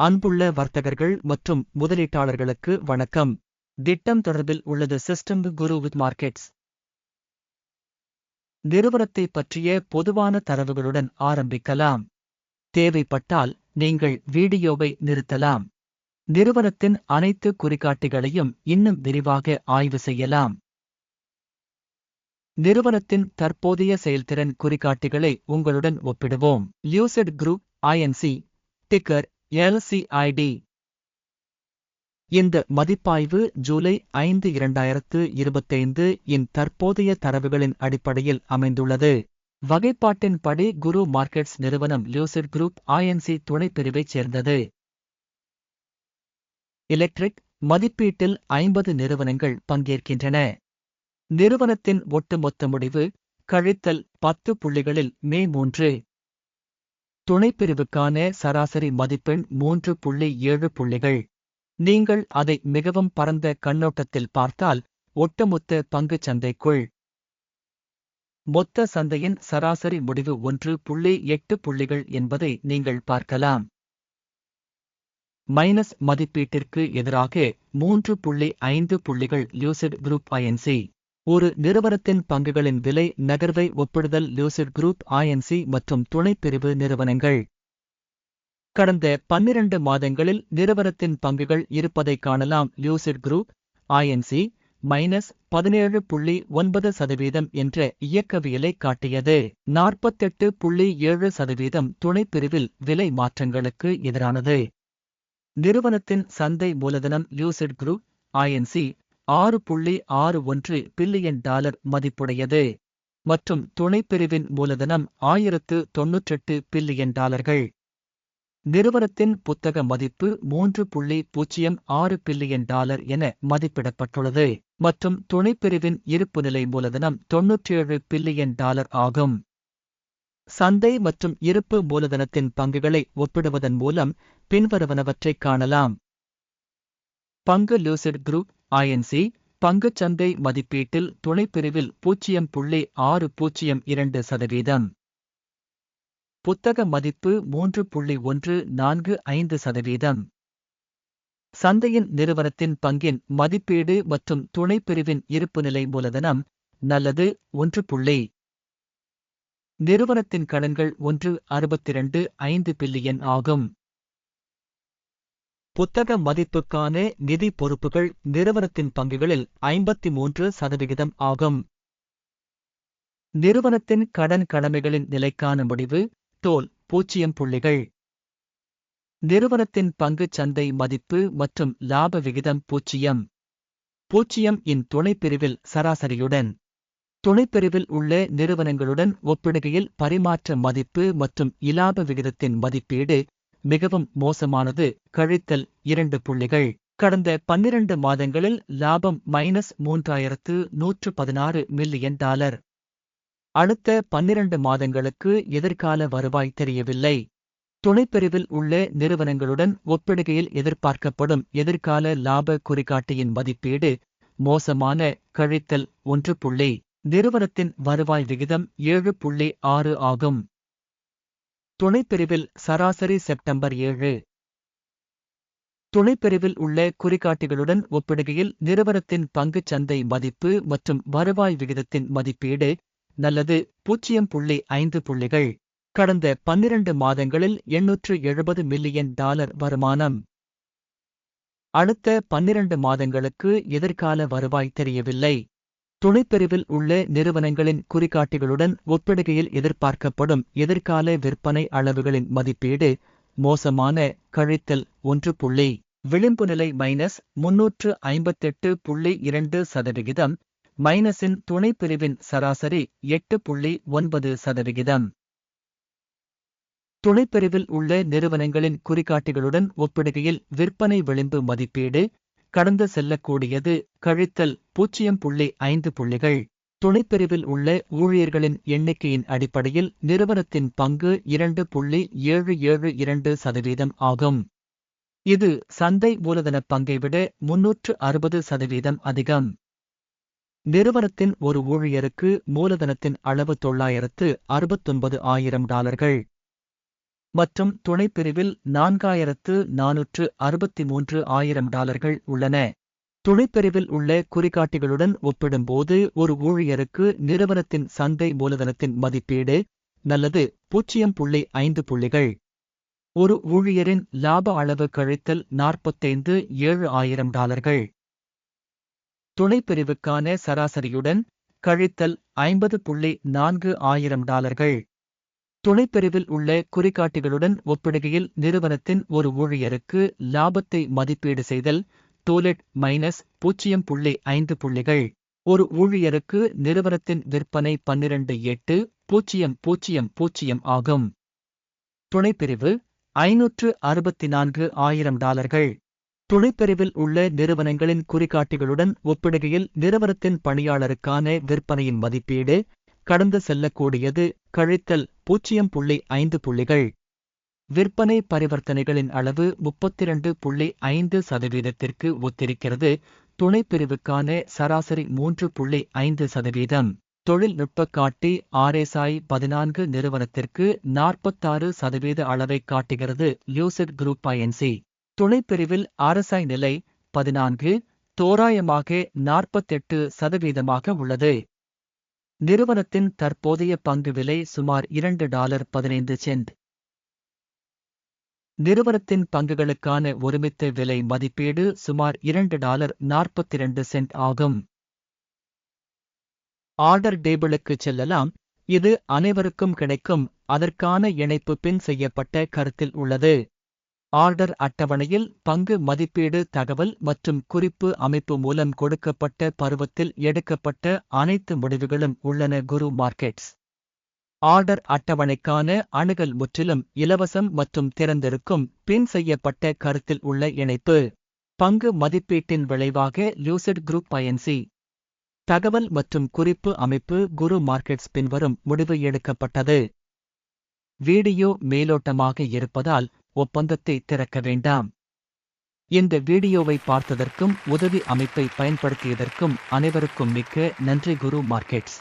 அன்புள்ள வர்த்தகர்கள் மற்றும் முதலீட்டாளர்களுக்கு வணக்கம். திட்டம் தொடர்பில் உள்ளது சிஸ்டம் குரு வித் மார்க்கெட்ஸ். நிறுவனத்தை பற்றிய பொதுவான தரவுகளுடன் ஆரம்பிக்கலாம். தேவைப்பட்டால் நீங்கள் வீடியோவை நிறுத்தலாம். நிறுவனத்தின் அனைத்து குறிகாட்டிகளையும் இன்னும் விரிவாக ஆய்வு செய்யலாம். நிறுவனத்தின் தற்போதைய செயல்திறன் குறிகாட்டிகளை உங்களுடன் ஒப்பிடுவோம். Lucid group INC ticker LCID இந்த மதிப்பாய்வு ஜூலை ஐந்து இரண்டாயிரத்து இருபத்தைந்து இன் தற்போதைய தரவுகளின் அடிப்படையில் அமைந்துள்ளது. வகைப்பாட்டின்படி குரு மார்க்கெட்ஸ் நிறுவனம் லியூசிட் குரூப் ஐஎன்சி துணைப்பிரிவைச் சேர்ந்தது. எலக்ட்ரிக் மதிப்பீட்டில் ஐம்பது நிறுவனங்கள் பங்கேற்கின்றன. நிறுவனத்தின் ஒட்டுமொத்த முடிவு கழித்தல் பத்து புள்ளிகளில் மே மூன்று. துணைப்பிரிவுக்கான சராசரி மதிப்பெண் மூன்று புள்ளி ஏழு புள்ளிகள். நீங்கள் அதை மிகவும் பரந்த கண்ணோட்டத்தில் பார்த்தால் ஒட்டுமொத்த பங்குச் சந்தைக்குள். மொத்த சந்தையின் சராசரி முடிவு ஒன்று புள்ளி எட்டு புள்ளிகள் என்பதை நீங்கள் பார்க்கலாம். மைனஸ் மதிப்பீட்டிற்கு எதிராக மூன்று புள்ளி ஐந்து புள்ளிகள் லியூசிட் குரூப் ஐஎன்சி ஒரு நிறுவனத்தின் பங்குகளின் விலை நகர்வை ஒப்பிடுதல் லூசிட் குரூப் ஐஎன்சி மற்றும் துணைப்பிரிவு நிறுவனங்கள். கடந்த பன்னிரண்டு மாதங்களில் நிறுவனத்தின் பங்குகள் இருப்பதை காணலாம் லியூசிட் குரூப் ஐஎன்சி மைனஸ் பதினேழு புள்ளி ஒன்பது சதவீதம் என்ற இயக்கவியலை காட்டியது. நாற்பத்தெட்டு புள்ளி ஏழு சதவீதம் துணைப்பிரிவில் விலை மாற்றங்களுக்கு எதிரானது. நிறுவனத்தின் சந்தை மூலதனம் லியூசிட் குரூப் ஐஎன்சி ஆறு புள்ளி ஆறு ஒன்று பில்லியன் டாலர் மதிப்புடையது. மற்றும் துணைப்பிரிவின் மூலதனம் ஆயிரத்து தொன்னூற்றெட்டு பில்லியன் டாலர்கள். நிறுவனத்தின் புத்தக மதிப்பு மூன்று புள்ளி பூஜ்ஜியம் ஆறு பில்லியன் டாலர் என மதிப்பிடப்பட்டுள்ளது. மற்றும் துணைப்பிரிவின் இருப்புநிலை மூலதனம் தொன்னூற்றேழு பில்லியன் டாலர் ஆகும். சந்தை மற்றும் இருப்பு மூலதனத்தின் பங்குகளை ஒப்பிடுவதன் மூலம் பின்வருவனவற்றைக் காணலாம். பங்கு லூசிட் குரூப் ஐஎன்சி பங்குச் சந்தை மதிப்பீட்டில் துணைப்பிரிவில் பூஜ்ஜியம் புள்ளி ஆறு பூஜ்ஜியம் இரண்டு சதவீதம். புத்தக மதிப்பு மூன்று புள்ளி ஒன்று நான்கு ஐந்து சதவீதம். சந்தையின் நிறுவனத்தின் பங்கின் மதிப்பீடு மற்றும் துணைப்பிரிவின் இருப்புநிலை மூலதனம் நல்லது ஒன்று புள்ளி. நிறுவனத்தின் கடன்கள் ஒன்று அறுபத்திரண்டு ஐந்து பில்லியன் ஆகும். புத்தக மதிப்புக்கான நிதி பொறுப்புகள் நிறுவனத்தின் பங்குகளில் ஐம்பத்தி மூன்று சதவிகிதம் ஆகும். நிறுவனத்தின் கடன் கடமைகளின் நிலைக்கான முடிவு தோல் பூஜ்ஜியம் புள்ளிகள். நிறுவனத்தின் பங்கு சந்தை மதிப்பு மற்றும் லாப விகிதம் பூஜ்ஜியம் பூஜ்ஜியம் இன் துணைப்பிரிவில் சராசரியுடன். துணைப்பிரிவில் உள்ள நிறுவனங்களுடன் ஒப்பிடுகையில் பரிமாற்ற மதிப்பு மற்றும் இலாப விகிதத்தின் மதிப்பீடு மிகவும் மோசமானது. கழித்தல் இரண்டு புள்ளிகள். கடந்த பன்னிரண்டு மாதங்களில் லாபம் மைனஸ் மூன்றாயிரத்து நூற்று பதினாறு மில்லியன் டாலர். அடுத்த பன்னிரண்டு மாதங்களுக்கு எதிர்கால வருவாய் தெரியவில்லை. துணைப்பிரிவில் உள்ள நிறுவனங்களுடன் ஒப்பிடுகையில் எதிர்பார்க்கப்படும் எதிர்கால லாப குறிகாட்டியின் மதிப்பீடு மோசமான. கழித்தல் ஒன்று புள்ளி. நிறுவனத்தின் வருவாய் விகிதம் ஏழு புள்ளி ஆறு ஆகும். துணைப்பிரிவில் சராசரி செப்டம்பர் ஏழு. துணைப்பிரிவில் உள்ள குறிகாட்டிகளுடன் ஒப்பிடுகையில் நிறுவனத்தின் பங்குச் சந்தை மதிப்பு மற்றும் வருவாய் விகிதத்தின் மதிப்பீடு நல்லது பூஜ்ஜியம் புள்ளி ஐந்து புள்ளிகள். கடந்த பன்னிரண்டு மாதங்களில் எண்ணூற்று எழுபது மில்லியன் டாலர் வருமானம். அடுத்த பன்னிரண்டு மாதங்களுக்கு எதிர்கால வருவாய் தெரியவில்லை. துணைப்பிரிவில் உள்ள நிறுவனங்களின் குறிகாட்டிகளுடன் ஒப்பிடுகையில் எதிர்பார்க்கப்படும் எதிர்கால விற்பனை அளவுகளின் மதிப்பீடு மோசமான கழித்தல் ஒன்று புள்ளி விளிம்பு நிலை மைனஸ் முன்னூற்று ஐம்பத்தெட்டு புள்ளி இரண்டு சதவிகிதம் மைனஸின் துணைப்பிரிவின் சராசரி எட்டு புள்ளி ஒன்பது சதவிகிதம். துணைப்பிரிவில் உள்ள நிறுவனங்களின் குறிகாட்டிகளுடன் ஒப்பிடுகையில் விற்பனை விளிம்பு மதிப்பீடு கடந்து செல்லக்கூடியது. கழித்தல் பூஜ்ஜியம் புள்ளி ஐந்து புள்ளிகள். துணைப்பிரிவில் உள்ள ஊழியர்களின் எண்ணிக்கையின் அடிப்படையில் நிறுவனத்தின் பங்கு இரண்டு புள்ளி ஏழு ஏழு இரண்டு சதவீதம் ஆகும். இது சந்தை மூலதன பங்கை விட முன்னூற்று அறுபது சதவீதம் அதிகம். நிறுவனத்தின் ஒரு ஊழியருக்கு மூலதனத்தின் அளவு தொள்ளாயிரத்து அறுபத்தொன்பது ஆயிரம் டாலர்கள். மற்றும் துணைப்பிரிவில் நான்காயிரத்து நானூற்று அறுபத்தி மூன்று ஆயிரம் டாலர்கள் உள்ளன. துணைப்பிரிவில் உள்ள குறிகாட்டிகளுடன் ஒப்பிடும்போது ஒரு ஊழியருக்கு நிறுவனத்தின் சந்தை மூலதனத்தின் மதிப்பீடு நல்லது பூஜ்ஜியம் புள்ளி ஐந்து புள்ளிகள். ஒரு ஊழியரின் லாப அளவு கழித்தல் நாற்பத்தைந்து ஏழு ஆயிரம் டாலர்கள். துணைப்பிரிவுக்கான சராசரியுடன் கழித்தல் ஐம்பது புள்ளி நான்கு ஆயிரம் டாலர்கள். துணைப்பிரிவில் உள்ள குறிகாட்டிகளுடன் ஒப்பிடுகையில் நிறுவனத்தின் ஒரு ஊழியருக்கு லாபத்தை மதிப்பீடு செய்தல் டோலெட் மைனஸ் பூஜ்ஜியம் புள்ளி ஐந்து புள்ளிகள். ஒரு ஊழியருக்கு நிறுவனத்தின் விற்பனை பன்னிரண்டு எட்டு பூஜ்ஜியம் பூஜ்ஜியம் பூஜ்ஜியம் ஆகும். துணைப்பிரிவு ஐநூற்று அறுபத்தி நான்கு ஆயிரம் டாலர்கள். துணைப்பிரிவில் உள்ள நிறுவனங்களின் குறிகாட்டிகளுடன் ஒப்பிடுகையில் நிறுவனத்தின் பணியாளருக்கான விற்பனையின் மதிப்பீடு கடந்து செல்லக்கூடியது கழித்தல் பூஜ்ஜியம் புள்ளி ஐந்து புள்ளிகள். விற்பனை பரிவர்த்தனைகளின் அளவு முப்பத்திரண்டு புள்ளி ஐந்து சதவீதத்திற்கு ஒத்திருக்கிறது. துணைப்பிரிவுக்கான சராசரி மூன்று புள்ளி ஐந்து சதவீதம். தொழில்நுட்ப காட்டி ஆர்எஸ்ஐ பதினான்கு நிறுவனத்திற்கு நாற்பத்தாறு சதவீத அளவை காட்டுகிறது லியூசிட் குரூப் ஐஎன்சி துணைப்பிரிவில் ஆர்எஸ்ஐ நிலை பதினான்கு தோராயமாக நாற்பத்தெட்டு சதவீதமாக உள்ளது. நிறுவனத்தின் தற்போதைய பங்கு விலை சுமார் இரண்டு டாலர் பதினைந்து சென்ட். நிறுவனத்தின் பங்குகளுக்கான ஒருமித்த விலை மதிப்பீடு சுமார் இரண்டு டாலர் நாற்பத்தி இரண்டு சென்ட் ஆகும். ஆர்டர் டேபிளுக்கு செல்லலாம். இது அனைவருக்கும் கிடைக்கும். அதற்கான இணைப்பு பின் செய்யப்பட்ட கருத்தில் உள்ளது. ஆர்டர் அட்டவணையில் பங்கு மதிப்பீடு தகவல் மற்றும் குறிப்பு அமைப்பு மூலம் கொடுக்கப்பட்ட பருவத்தில் எடுக்கப்பட்ட அனைத்து முடிவுகளும் உள்ளன குரு மார்க்கெட்ஸ். ஆர்டர் அட்டவணைக்கான அணுகல் முற்றிலும் இலவசம் மற்றும் திறந்திருக்கும் பின் செய்யப்பட்ட கருத்தில் உள்ள இணைப்பு. பங்கு மதிப்பீட்டின் விளைவாக லூசிட் குரூப் பயன்சி தகவல் மற்றும் குறிப்பு அமைப்பு குரு மார்க்கெட்ஸ் பின்வரும் முடிவு எடுக்கப்பட்டது. வீடியோ மேலோட்டமாக இருப்பதால் ஒப்பந்தத்தை திறக்க வேண்டாம். இந்த வீடியோவை பார்த்ததற்கும் உதவி அமைப்பை பயன்படுத்தியதற்கும் அனைவருக்கும் மிக்க நன்றி குரு மார்க்கெட்ஸ்.